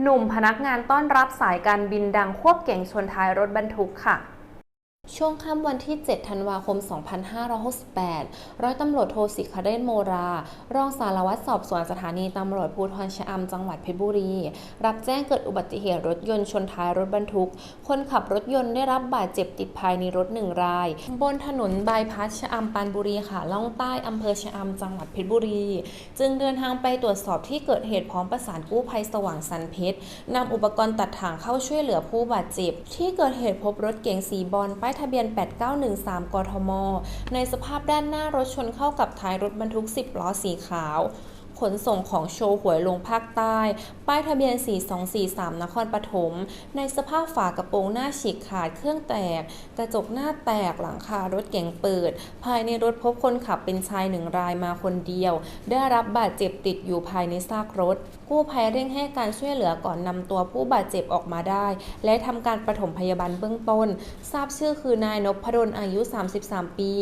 หนุ่มพนักงานต้อนรับสายการบินดังควบเก่งชนท้ายรถบรรทุกค่ะ ช่วงค่ำวันที่ 7 ธันวาคม 2568 ร้อยตำรวจโทสิคเดชโมรา รองสารวัตรสอบสวนสถานีตำรวจภูธรชะอำจังหวัดเพชรบุรี รับแจ้งเกิดอุบัติเหตุรถยนต์ชนท้ายรถบรรทุก คนขับรถยนต์ได้รับบาดเจ็บติดภายในรถหนึ่งราย บนถนนบายพาสชะอำปานบุรีค่ะล่องใต้อำเภอชะอำจังหวัดเพชรบุรี จึงเดินทางไปตรวจสอบที่เกิดเหตุพร้อมประสานกู้ภัยสว่างสันเพชรนำอุปกรณ์ตัดถ่างเข้าช่วยเหลือผู้บาดเจ็บ ที่เกิดเหตุพบรถเก๋งสีบอลป้ายทะเบียน 8913 กทม ในสภาพด้านหน้ารถชนเข้ากับท้ายรถบรรทุก 10 ล้อสีขาว ขนส่งของโชว์หวยลงภาคใต้ ป้ายทะเบียน 4243 นครปฐม ในสภาพฝากระโปรงหน้าฉีกขาดเครื่องแตก กระจกหน้าแตกหลังคารถเก๋งเปิด ภายในรถพบคนขับเป็นชายหนึ่งรายมาคนเดียว ได้รับบาดเจ็บติดอยู่ภายในซากรถ กู้ภัยเร่งให้การช่วยเหลือก่อนนำตัวผู้บาดเจ็บออกมาได้ และทำการปฐมพยาบาลเบื้องต้น ทราบชื่อคือนายนพดลอายุ 33 ปี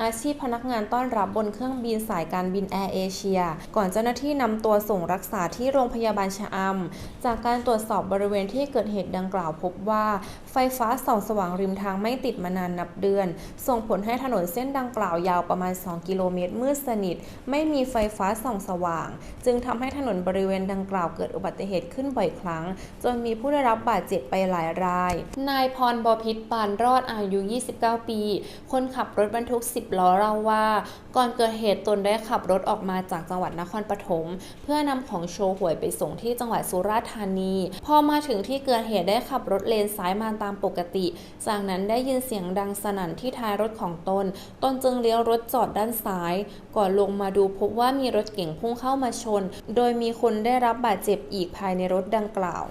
อาชีพพนักงานต้อนรับบนเครื่องบินสายการบินแอร์เอเชีย ก่อนจ้าหน้าที่นำตัวส่งรักษาที่โรงพยาบาลชะอำ จากการตรวจสอบบริเวณที่เกิดเหตุดังกล่าวพบว่า ไฟฟ้าส่องสว่างริมทางไม่ติดมานานนับเดือน ส่งผลให้ถนนเส้นดังกล่าวยาวประมาณ 2 กิโลเมตรมืดสนิท ไม่มีไฟฟ้าส่องสว่าง จึงทำให้ถนนบริเวณดังกล่าวเกิดอุบัติเหตุขึ้นบ่อยครั้ง จนมีผู้ได้รับบาดเจ็บไปหลายราย นายพรบพิษปานรอดอายุ 29 ปี คนขับรถบรรทุก 10 ล้อเล่าว่า ก่อนเกิดเหตุตนได้ขับรถออกมาจากจังหวัดนครปถม เพื่อนำของโชว์หวยไปส่งที่จังหวัดสุราษฎร์ธานี พอมาถึงที่เกิดเหตุได้ขับรถเลนซ้ายมาตามปกติ จากนั้นได้ยินเสียงดังสนั่นที่ท้ายรถของตน ตนจึงเลี้ยวรถจอดด้านซ้าย ก่อนลงมาดูพบว่ามีรถเก๋งพุ่งเข้ามาชน โดยมีคนได้รับบาดเจ็บอีกภายในรถดังกล่าว